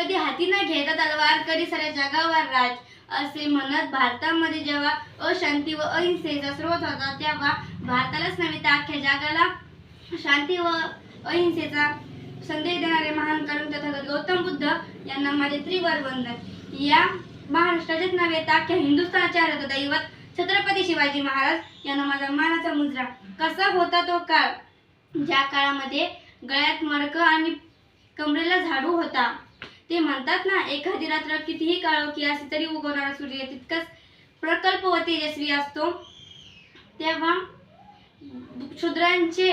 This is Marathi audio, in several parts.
कधी हाती न घेता तलवार कधी साऱ्या जगावर राज असे म्हणत भारतामध्ये जेव्हा अशांती व अहिंसेचा स्रोत होता तेव्हा भारतालाच नव्हे तर अख्ख्या जगाला शांती व अहिंसेचा संदेश देणारे महान करून तथागत गौतम बुद्ध यांना माझे त्रिवार वंदन या महाराष्ट्राचेच नव्हे तर अख्ख्या हिंदुस्थानाच्या आराध्य छत्रपती शिवाजी महाराज यांना माझा मानाचा मुजरा. कसा होता तो काळ? ज्या काळामध्ये गळ्यात मडकं आणि कमरेला झाडू होता. ते म्हणतात ना एखादी रात्र कितीही काळोखी असली तरी उगवणारा सूर्य तितकाच प्रकल्प व तेजस्वी असतो. तेव्हा शूद्रांचे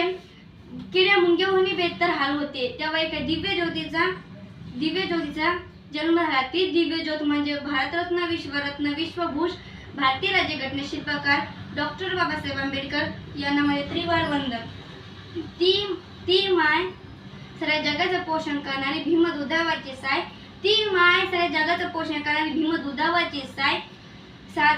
किड्या मुंग्याहूनही बेहतर हाल होते. तेव्हा एका दिव्य ज्योतीचा दिव्य ज्योतीचा जन्म झाला. ती दिव्य ज्योत म्हणजे भारतरत्न विश्वरत्न विश्वभूष भारतीय राज्यघटने शिल्पकार डॉक्टर बाबासाहेब आंबेडकर यांना माझे त्रिवार वंदन. ती ती माय सगळ्या जगाचं पोषण करणारी भीम दुधावाची साय. ती माय सगळ्या जगाचं पोषण करणारी भीम दुधावाची साय. सात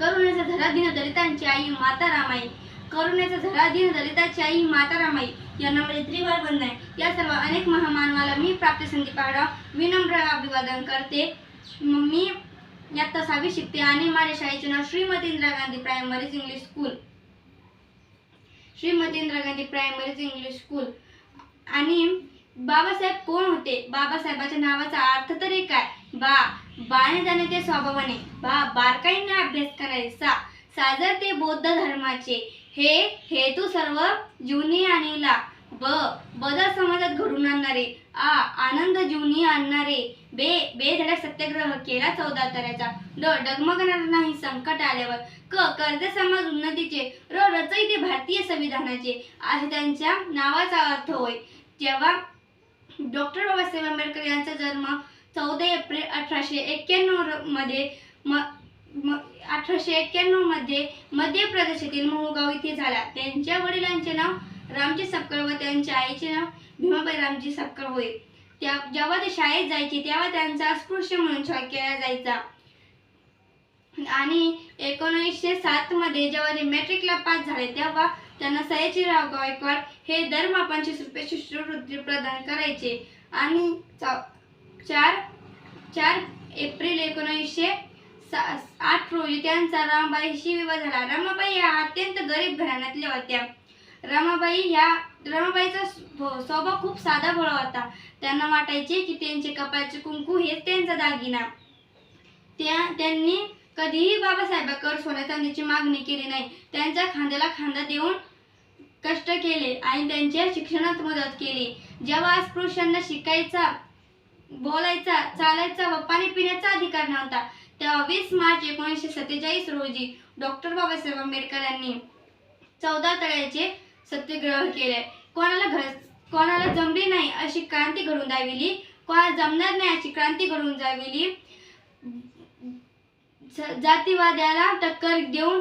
करुण्याचा धरा दिन दलितांची आई माता रामाई करुण्याचा धरा दिन दलिताची आई माता रामाई यांना म्हणजे त्रिवार वंदन. आहे या सर्व अनेक महामानवाला मी प्राप्त संधी पाडा विनम्र अभिवादन करते. मी यात सहावी शिकते आणि माझ्या शाळेचे नाव Shrimati Indira Gandhi primaries English school. Shrimati Indira Gandhi primaries English school. आणि बाबासाहेब कोण होते? बाबासाहेबाच्या नावाचा अर्थ तरी काय बा बाने जाण्याच्या स्वभावाने. बा बारकाईने अभ्यास करायचा. साजर ते बौद्ध धर्माचे. हे हेतू सर्व जीवनी आणीला. ब बदल समाजात घडून आणणारे. आ आनंद जीवनी आणणारे. बे बे बेधडा सत्याग्रह केला चौदा तऱ्याचा. ड डगमगणार नाही संकट आल्यावर. क कर्ज समाज उन्नतीचे. र रचयिते भारतीय संविधानाचे. असे त्यांच्या नावाचा अर्थ होय. जेव्हा डॉक्टर बाबासाहेब आंबेडकर यांचा जन्म चौदा एप्रिल अठराशे एक्क्याण्णवमध्ये म अठराशे एक्क्याण्णवमध्ये मध्य प्रदेशातील मोहगाव इथे झाला. त्यांच्या वडिलांचे नाव रामजी सपकाळ व त्यांच्या आईचे नाव भीमाबाई रामजी सपकाळ होय. त्या जेव्हा ते शाळेत जायचे तेव्हा त्यांचा अस्पृश्य म्हणून छळ केला जायचा. आणि एकोणीसशे सातमध्ये जेव्हा ते मॅट्रिकला पास झाले तेव्हा त्यांना सयाजीराव गायकवाड हे दर पंचवीस रुपये शिष्यवृत्ती प्रदान करायचे. आणि चार चार एप्रिल एकोणीसशे सा- आठ रोजी त्यांचा रमाबाईशी विवाह झाला. रमाबाई या अत्यंत गरीब घराण्यातल्या होत्या. रमाबाई ह्या रमाबाईचा स्व- स्वभाव खूप साधा भोळा होता. त्यांना वाटायचे की त्यांचे कपाळचे कुंकू हेच त्यांचा दागिना. त्या त्यांनी कधीही बाबासाहेबांकडे सोन्या चांदीची मागणी केली नाही. त्यांच्या खांद्याला खांदा देऊन कष्ट केले आणि त्यांच्या शिक्षणात मदत केली. जेव्हा अस्पृश्यांना शिकायचा बोलायचा चालायचा व पाणी पिण्याचा अधिकार नव्हता तेव्हा वीस मार्च एकोणीसशे सत्तेचाळीस रोजी डॉक्टर बाबासाहेब आंबेडकर यांनी चौदा तळ्याचे सत्याग्रह केले. कोणाला घर कोणाला जमली नाही अशी क्रांती घडून दाविली कोणाला जमणार नाही अशी क्रांती घडून दाविली जातीवाद्याला टक्कर देऊन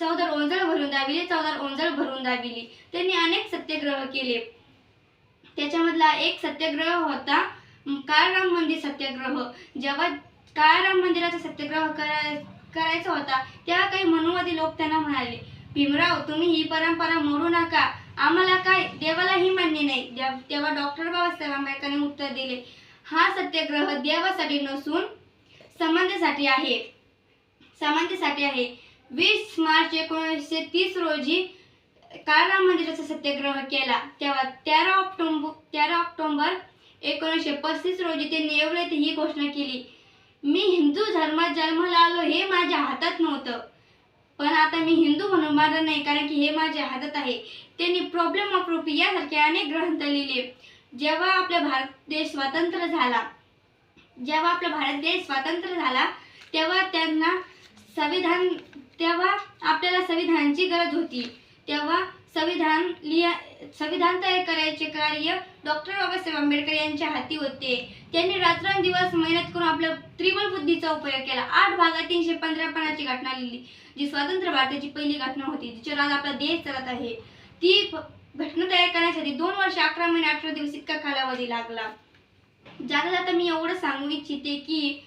चौदार ओंजळ भरून दाविली चौदार ओंजळ भरून दाविली त्यांनी अनेक सत्याग्रह केले. त्याच्यामधला एक सत्याग्रह होता काळाराम काळराम मंदिर सत्याग्रह. जेव्हा काळराम मंदिराचा सत्याग्रह कराय करायचा होता तेव्हा काही मनुवादी लोक त्यांना म्हणाले भीमराव तुम्ही ही परंपरा मोडू नका. आम्हाला काय देवालाही मान्य नाही. तेव्हा डॉक्टर बाबासाहेब आंबेडकरांनी उत्तर दिले हा सत्याग्रह देवासाठी नसून समाजासाठी आहे. समानतेसाठी आहे. वीस मार्च एकोणीसशे तीस रोजी काळराम मंदिराचा सत्याग्रह केला. तेव्हा तेरा ऑक्टोबर तेरा ऑक्टोंबर एकोणीसशे पस्तीस रोजी त्यांनी एवढे ही घोषणा केली. मी हिंदू धर्मात जन्माला आलो हे माझ्या हातात नव्हतं. पण आता मी हिंदू म्हणून मानत नाही कारण की हे माझ्या हातात आहे. त्यांनी प्रॉब्लेम ऑफ रुपी यासारखे अनेक ग्रंथ लिहिले. जेव्हा आपला भारत देश स्वतंत्र झाला जेव्हा आपला भारत देश स्वतंत्र झाला तेव्हा त्यांना संविधान तेव्हा आपल्याला संविधानाची गरज होती. तेव्हा संविधान लिहा संविधान तयार करायचे कार्य डॉक्टर बाबासाहेब आंबेडकर यांच्या हाती होते. त्यांनी रात्रंदिवस मेहनत करून आपल्या त्रिबल बुद्धीचा उपयोग केला. आठ भागात तीनशे पंधरा पानाची घटना लिहिली जी स्वतंत्र भारताची पहिली घटना होती जिच्यावर आज आपला देश चालत आहे. ती घटना तयार करण्यासाठी दोन वर्ष अकरा महिने अठरा दिवस इतका कालावधी लागला. जाता जाता मी एवढं सांगू इच्छिते की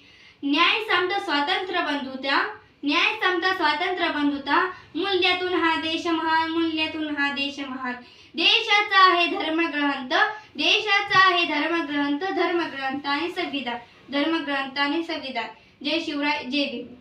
न्याय सामता स्वातंत्र्य बंधू त्या न्याय समता स्वातंत्र्य बंधुता. मूल्यातून हा देश महान मूल्यातून हा देश महान. देशाचा आहे धर्मग्रंथ देशाचा आहे धर्मग्रंथ धर्मग्रंथ आणि संविधान. धर्मग्रंथ आणि संविधान. जय शिवराय जय भीम.